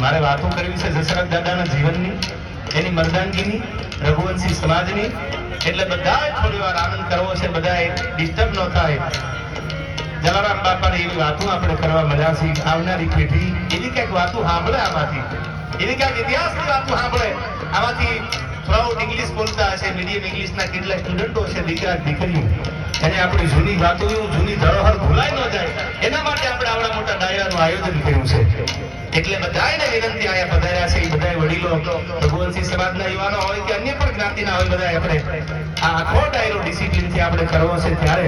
મારે વાતો કરવી છે દશરથ દાદાના જીવનની, એની મર્દાનગીની રઘુવંશી સમાજની. એટલે બધા થોડી વાર આનંદ કરવો છે બધા ડિસ્ટર્બ ન થાય. જલારામ બાપાની એવી વાતો આપણે કરવા મજા છે આવનારી પેઢી એવી કંઈક વાતો સાંભળે આમાંથી. એવી કંઈક ઇતિહાસની વાતો સાંભળે. આમાંથી પ્રાઉડ ઇંગ્લિશ બોલતા હશે મીડિયમ ઇંગ્લિશના કેટલા સ્ટુડન્ટો છે, દીકરા, દીકરીઓ. એને આપણી જૂની વાતો, જૂની ધરોહર ભૂલાઈ ન જાય એના માટે આપણે આવડા મોટા આયોજન કર્યું છે. એટલે બધાને વિનંતી આયા પધાર્યા છે, એ બધા વડીલો ભગવાનસિંહ સમાજના યુવાનો હોય કે અન્ય પણ જ્ઞાતિના હોય બધા આપણે આ આખો ડાયરો ડિસિપ્લિનથી આપણે કરવો છે ત્યારે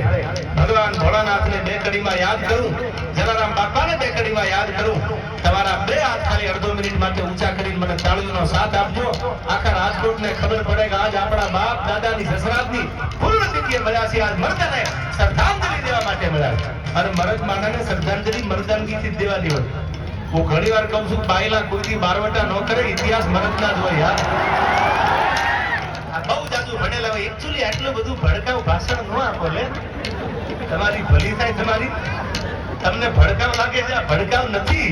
ભગવાન ભોળાનાથને બે કડીમાં યાદ કરું, જલારામ બાપાને બે કડીમાં યાદ કરું, તમારા બે હાથ ખાલી અડધો મિનિટ માટે ઊંચા કરીને મને તાળીઓનો સાથ આપજો. આખા રાજકોટને ખબર પડે કે આજ આપણા બાપ, દાદાની સસરાતની પૂર્ણ તિથિએ મળ્યા છે, આજ મર્દને દેવા માટે બધા અને મરદ માનાને શ્રદ્ધાંજલિ મર્દાનગીથી જ દેવાની હું ઘણી વાર કહું છું, બાયલા કોઈથી બારવટા ન કરે, ઇતિહાસ મરદના જ હોય યાર બહુ જાજુ ભણેલા હોય. એકચ્યુઅલી આટલું બધું ભડકાવ ભાષણ ન આપો લે. તમારી ભલી થાય તમારી. તમને ભડકાવ લાગે છે? ભડકાવ નથી.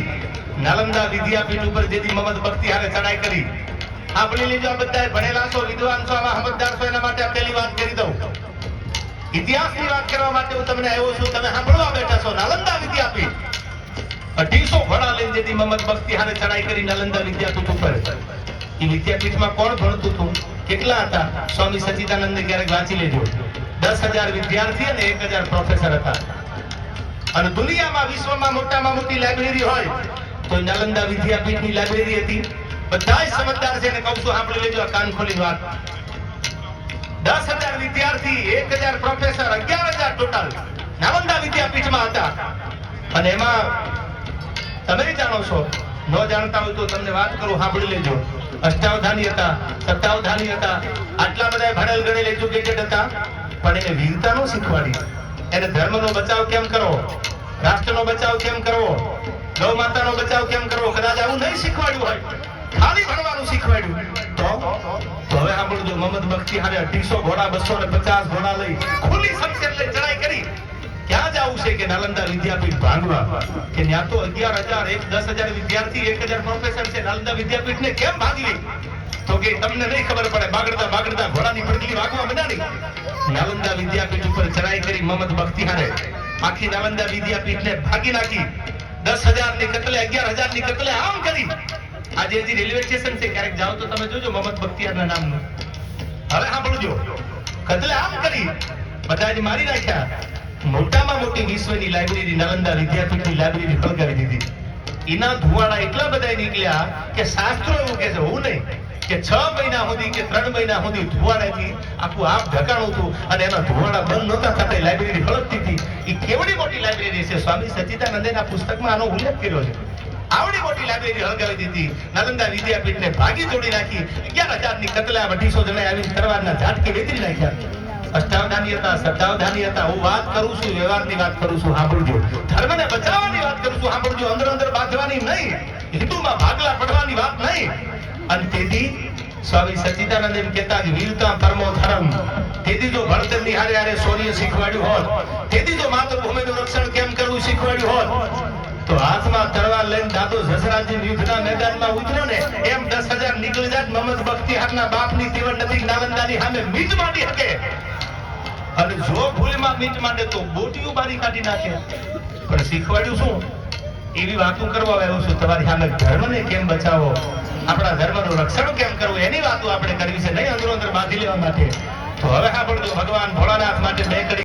નાલંદા વિદ્યાપીઠ ઉપર જેથી મમદ ભક્તિ હારે ચડાઈ કરી. આપણી લીધો આ બધા ભણેલા છો, વિદ્વાન છો, આવા સમજદાર છો, એના માટે આ પહેલી વાત કરી દઉં. ઇતિહાસની કરવા માટે હું તમને આવ્યો છું. તમે સાંભળવા બેઠા છો. નાલંદા વિદ્યાપીઠ. અઢીસો ભણા લઈને જેથી મહમદ બખ્તી હારે ચડાઈ કરી નાલંદા વિદ્યાપીઠ ઉપર. એ વિદ્યાપીઠમાં કોણ ભણતું હતું? કેટલા હતા? સ્વામી સચિદાનંદ ક્યારેક વાંચી લેજો. દસ હજાર વિદ્યાર્થી અને એક હજાર પ્રોફેસર હતા. અને દુનિયામાં વિશ્વમાં મોટામાં મોટી લાઇબ્રેરી હોય, તો નાલંદા વિદ્યાપીઠની લાઇબ્રેરી હતી. બધા સમજદાર છે એને કહું છું, સાંભળી લેજો આ કાન ખોલી વાત. દસ હજાર વિદ્યાર્થી, એક હજાર પ્રોફેસર અગિયાર હજાર ટોટલ નાલંદા વિદ્યાપીઠમાં હતા. અને એમાં તમે જાણો છો, ન જાણતા હોય તો તમને વાત કરું, સાંભળી લેજો. અષ્ટાવધાની હતા, સત્તાવધાની હતા, આટલા બધા ભણેલ, ગણેલ એજ્યુકેટેડ હતા. પણ એને વીરતા નો શીખવાડી. એને ધર્મનો બચાવ કેમ કરવો? રાષ્ટ્રનો બચાવ કેમ કરવો? ગૌ માતાનો બચાવ કેમ કરવો? કદાચ આવું નહીં શીખવાડ્યું હોય. ખાલી ભણવાનું શીખવાડ્યું. તો? હવે સાંભળજો, મોહમ્મદ બખ્તી હારે અઢીસો ઘોડા, બસો ને પચાસ ઘોડા લઈ ખુલ્લી શમશેર લઈ ચડાઈ કરી. ક્યાં જવું છે કે નાલંદા વિદ્યાપીઠ ભાંગવા? કે ત્યાં તો અગિયાર હજાર એક, દસ હજાર વિદ્યાર્થી, એક હજાર પ્રોફેસર છે. નાલંદા વિદ્યાપીઠ ને કેમ ભાગવી તો કે તમને નહીં ખબર પડે બાગડતા બાગડતા ઘોડાની પડગલી વાગવા બનાવી નાલંદા વિદ્યાપીઠ ઉપર ચડાઈ કરી મોહમ્મદ હારે આખી નાલંદા વિદ્યાપીઠ ને ભાગી નાખી. દસ હજારની કતલે, અગિયાર હજારની કતલે આમ કરી આજે હજી રેલવે સ્ટેશન છે, ક્યારેક જાઓ તો તમે જોજો મોહમ્મદ બખ્તિયાર ના નામનું. હવે સાંભળજો. કદલે આમ કરી. બધા જ મારી નાખ્યા મોટામાં મોટી વિશ્વની લાઇબ્રેરી નાલંદા વિદ્યાપીઠની લાઇબ્રેરી સળગાવી દીધી. એના ધુવાડા એટલા બધા નીકળ્યા કે શાસ્ત્રો એવું કે છે, હું નહીં, કે છ મહિના સુધી કે ત્રણ મહિના સુધી ધુવાડાથી આખું આપ ઢકાણું હતું અને એના ધુવાડા બંધ નહોતા થતા લાઇબ્રેરી સળગતી હતી. એ કેવડી મોટી લાઇબ્રેરી છે? સ્વામી સચ્ચિદાનંદેના પુસ્તકમાં આનો ઉલ્લેખ કર્યો છે. આવડી મોટી લાઇબ્રેરી હળગાવી દીધી. નાલંદા વિદ્યાપીઠને ભાગી તોડી નાખી. અગિયાર હજારની કતલા અઢીસો જણા આવીને તરવારના ઝાટકે વેચી નાખ્યા. અષ્ટાવધાની હતા સત્તાવધાની હતા હું વાત કરું છું, વ્યવહારની વાત કરું છું, સાંભળજો. ધર્મને બચાવવાની વાત કરું છું, સાંભળજો. અંદર અંદર બાંધવાની નહીં. હિન્દુમાં ભાગલા પડવાની વાત નહીં. અને તેથી સ્વામી સચ્ચિદાનંદ એમ કહેતા કે વીરતા પરમો ધર્મ. તેથી જો ભણતર હારે હારે શૌર્ય શીખવાડ્યું હોત, તેથી જો માતૃભૂમિનું રક્ષણ કેમ કરવું શીખવાડ્યું હોત તો હાથમાં તરવાર લઈને દાદુ જસરાજી યુદ્ધના મેદાનમાં ઉતર્યો ને, એમ દસ હજાર નીકળી જાત મોહમ્મદ બખ્તિયારના બાપની તેવડ નથી નાલંદાની સામે મીટ માંડી શકે. અને જો ભૂલમાં મીટ માંડે તો બોટીઓ બારી કાઢી નાખે. પણ શીખવાડ્યું શું? એવી વાતો કરવા આવ્યો છું, તમારી સામે ધર્મને કેમ બચાવો? આપણા ધર્મનું રક્ષણ કેમ કરવું? એની વાતો આપણે કરવી છે, નહીં અંદરો અંદર બાંધી લેવા માટે. તો હવે સાંભળજો ભગવાન ભોળાનાથ માટે બે કરી